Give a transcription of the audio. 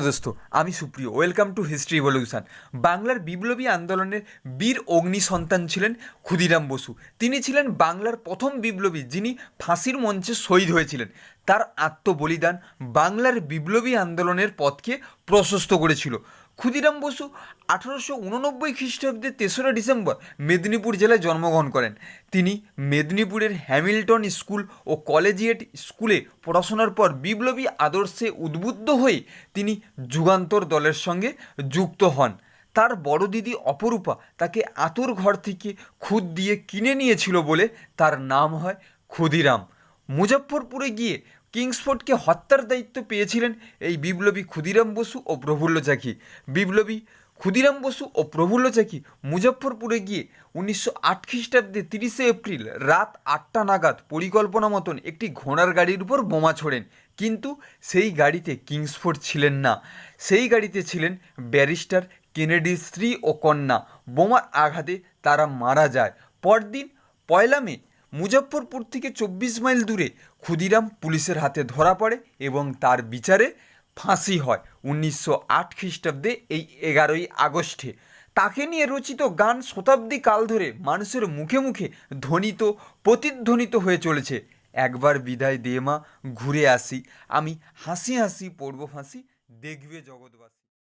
দোস্ত আমি সুপ্রিয় ওয়েলকাম টু হিস্ট্রি ইভলিউশন বাংলার বিপ্লবী আন্দোলনের বীর অগ্নি সন্তান ছিলেন ক্ষুদিরাম বসু। তিনি ছিলেন বাংলার প্রথম বিপ্লবী যিনি ফাঁসির মঞ্চে শহীদ হয়েছিলেন। তার আত্মবলিদান বাংলার বিপ্লবী আন্দোলনের পথকে প্রশস্ত করেছিল। ক্ষুদিরাম বসু আঠারোশো উননব্বই খ্রিস্টাব্দে তেসরা ডিসেম্বর মেদিনীপুর জেলায় জন্মগ্রহণ করেন। তিনি মেদিনীপুরের হ্যামিল্টন স্কুল ও কলেজিয়েট স্কুলে পড়াশোনার পর বিপ্লবী আদর্শে উদ্বুদ্ধ হয়ে তিনি যুগান্তর দলের সঙ্গে যুক্ত হন। তার বড় দিদি অপরূপা তাকে আতুর ঘর থেকে খুদ দিয়ে কিনে নিয়েছিল বলে তার নাম হয় ক্ষুদিরাম। মুজফ্ফরপুরে গিয়ে কিংসফোর্ডকে হত্যার দায়িত্ব পেয়েছিলেন এই বিপ্লবী ক্ষুদিরাম বসু ও প্রফুল্ল চাকি। বিপ্লবী ক্ষুদিরাম বসু ও প্রফুল্ল চাকি মুজফ্ফরপুরে গিয়ে উনিশশো আট খ্রিস্টাব্দে তিরিশে এপ্রিল রাত আটটা নাগাদ পরিকল্পনা মতন একটি ঘোড়ার গাড়ির উপর বোমা ছোড়েন। কিন্তু সেই গাড়িতে কিংসফোর্ড ছিলেন না। সেই গাড়িতে ছিলেন ব্যারিস্টার কেনেডির স্ত্রী ও কন্যা। বোমার আঘাতে তারা মারা যায়। পরদিন পয়লা মে মুজফ্ফরপুর থেকে চব্বিশ মাইল দূরে ক্ষুদিরাম পুলিশের হাতে ধরা পড়ে এবং তার বিচারে ফাঁসি হয় উনিশশো আট খ্রিস্টাব্দে এই এগারোই আগস্টে। তাকে নিয়ে রচিত গান শতাব্দী কাল ধরে মানুষের মুখে মুখে ধ্বনিত, প্রতিধ্বনিত হয়ে চলেছে। একবার বিদায় দিয়ে মা, ঘুরে আসি। আমি হাসি হাসি পড়ব ফাঁসি, দেখবে জগৎবাসী।